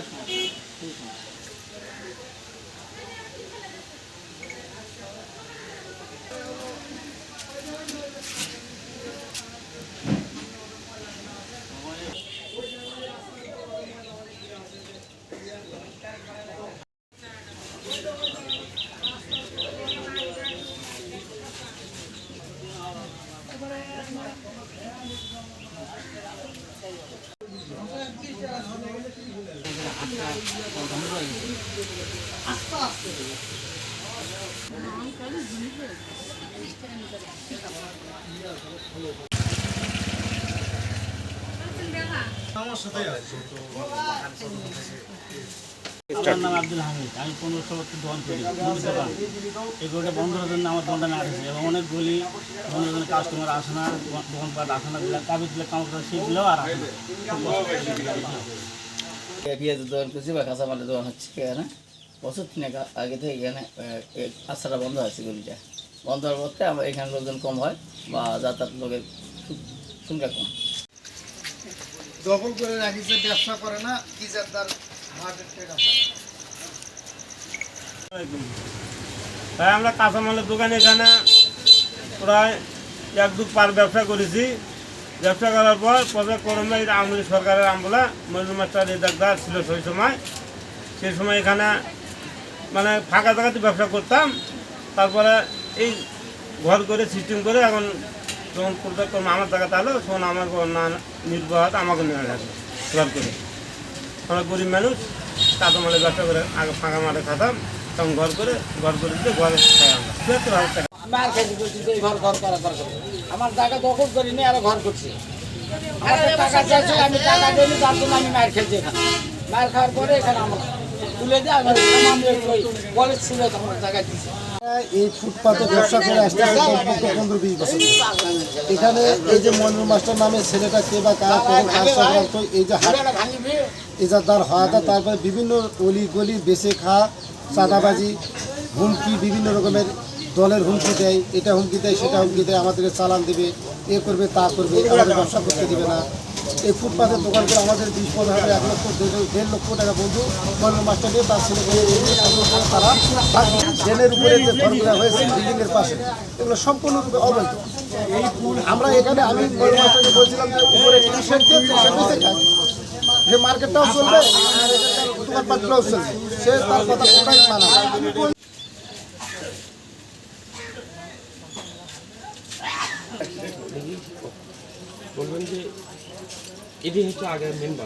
Gracias. চার নাম আব্দুল হামিদ আমি পনেরোশো বছর দোকান করি দোকান এই গলিটা বন্ধ জন্য আমার দোকানটা না আসে এবং অনেক গলি বন্ধ করার কাস্টমার আসে না দোকান পাট আসে না দিলাম কাগজ দিলে কামড় সেগুলো আর আসে না পেঁয়াজের দোকান করছি বা কাঁচামালের দোকান হচ্ছে এখানে। বছর তিনেক আগে থেকে এখানে রাস্তাটা বন্ধ আছে গলিটা। বন্ধ হওয়ার পর থেকে আমার এখানে লোকজন কম হয় বা যাতায়াত লোকের সংখ্যা কম। দখল করে রাখিছে ব্যবসা করে না ইজারদার হার্ট তাই আমরা কাঁচামালের দোকানে এখানে প্রায় এক দু পার ব্যবসা করেছি। ব্যবসা করার পর পরে করমে আমলি সরকারের আমলা। মজুর মাস্টার রেদাকদার ছিল সেই সময়। সেই সময় এখানে মানে ফাঁকা জায়গাতে ব্যবসা করতাম। তারপরে এই ঘর করে সিস্টেম করে এখন যখন করব আমার জায়গাতে আলো, তখন আমাকে না নির্বাহ আমাকে নেওয়া যাবে ঘর করে। আমরা গরিব মানুষ কাঁচামালের ব্যবসা করে, আগে ফাঁকা মাঠে খাতাম তখন ঘর করে ঘর করে দিতে ঘরে খাই আমরা মার খেতে বলছি যে ঘর ঘর করা আমার জায়গা দখল করি নি আরও ঘর করছি। আমার টাকা চাইছে আমি টাকা দিইনি তার জন্য আমি মার খেলছি এখানে। মার খাওয়ার পরে এখানে আমার তুলে দিয়ে কলেজ ছিল জায়গা এই ফুটপাতে ব্যবসা করে আসতেছে কমপক্ষে পনেরো বিশ বছর। এখানে এই যে মনোর মাস্টার নামে ছেলেটা কে বা কার কখন কাজ সংক্রান্ত এই যে হাট ইজারদার হওয়াটা তারপরে বিভিন্ন অলি গলি বেছে খা চাঁদাবাজি হুমকি বিভিন্ন রকমের দলের হুমকি দেয়, এটা হুমকি দেয়, সেটা হুমকি দেয়, আমাদেরকে চালান দেবে, এ করবে, তা করবে, আমাদের ব্যবসা করতে দেবে না। এই ফুটপাথের দোকান করে আমাদের বিশ পনেরো হাজার এক লক্ষ, দেড় লক্ষ টাকা বন্ধু মনোর মাস্টার দিয়ে তার ছেলে তারা ড্রেনের উপরে যে ঘরগুলো হয়েছে, বিল্ডিংয়ের পাশে, এগুলো সম্পূর্ণরূপে অবৈধ। আমরা এখানে, আমি বলছিলাম যে যে মার্কেটটাও চলবে চলবে। সে তার কথা কোনটাই মানা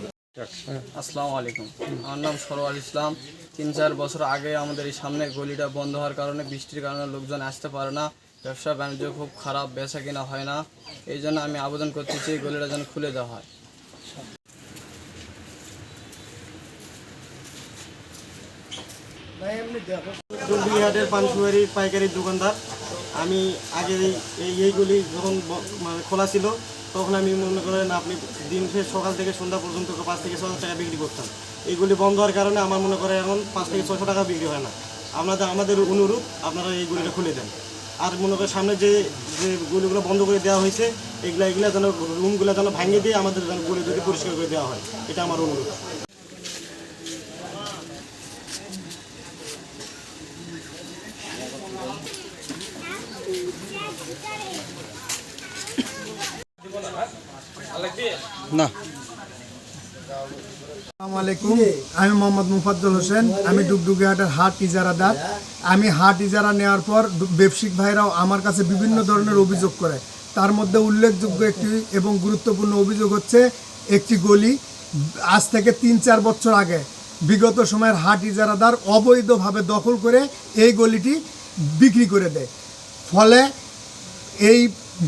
না। আসসালামু আলাইকুম। আমার নাম সরোয়ার ইসলাম। তিন চার বছর আগে আমাদের এই সামনে গলিটা বন্ধ হওয়ার কারণে বৃষ্টির কারণে লোকজন আসতে পারে না। ব্যবসা বাণিজ্য খুব খারাপ বেচা কিনা হয় না। এই জন্য আমি আবেদন করতেছি এই গলিটা যেন খুলে দেওয়া হয়। পাইকারি দোকানদার। আমি আগে এই- এই, এইগুলি যখন মানে খোলা ছিল, তখন আমি মনে করেন আপনি দিন শেষ সকাল থেকে সন্ধ্যা পর্যন্ত পাঁচ থেকে ছশো টাকা বিক্রি করতাম। এইগুলি বন্ধ হওয়ার কারণে আমার মনে করে এখন পাঁচ থেকে ছশো টাকা বিক্রি হয় না। আপনাদের, আমাদের অনুরোধ, আপনারা এই গুলিটা খুলে দেন। আর মনে করেন সামনে যে যে গুলিগুলো বন্ধ করে দেওয়া হয়েছে, এগুলা, এগুলো যেন রুমগুলো যেন ভাঙিয়ে দিয়ে আমাদের যেন গুলি যদি পরিষ্কার করে দেওয়া হয়, এটা আমার অনুরোধ। আসসালামু আলাইকুম, আমি মোহাম্মদ মুফাজ্জল হোসেন, আমি ডুগডুগিহাটের হাট ইজারাদার। আমি হাট ইজারা নেওয়ার পর ব্যবসায়িক ভাইরাও আমার কাছে বিভিন্ন ধরনের অভিযোগ করে। তার মধ্যে উল্লেখযোগ্য একটি এবং গুরুত্বপূর্ণ অভিযোগ হচ্ছে একটি গলি আজ থেকে তিন চার বছর আগে বিগত সময়ের হাট ইজারাদার অবৈধভাবে দখল করে এই গলিটি বিক্রি করে দেয়। ফলে এই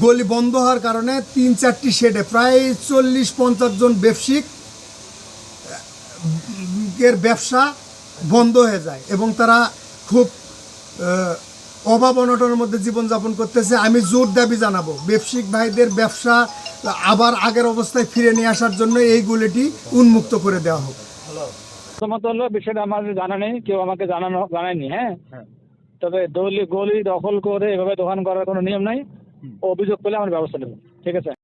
গলি বন্ধ হওয়ার কারণে তিন চারটি শেডে প্রায় চল্লিশ পঞ্চাশ জন ব্যবসায়িক এর ব্যবসা বন্ধ হয়ে যায় এবং তারা খুব অভাব অনটনের মধ্যে জীবনযাপন করতেছে। আমি জোর দাবি জানাব ব্যবসায়িক ভাইদের ব্যবসা আবার আগের অবস্থায় ফিরে নিয়ে আসার জন্য এই গুলিটি উন্মুক্ত করে দেওয়া হোক। প্রথমত হলো বিষয়টা আমার জানা নেই কেউ আমাকে জানানো জানায়নি হ্যাঁ? তবে দলি গলি দখল করে এভাবে দোকান করার কোনো নিয়ম নাই। অভিযোগ পেলে আমরা ব্যবস্থা নেব ঠিক আছে?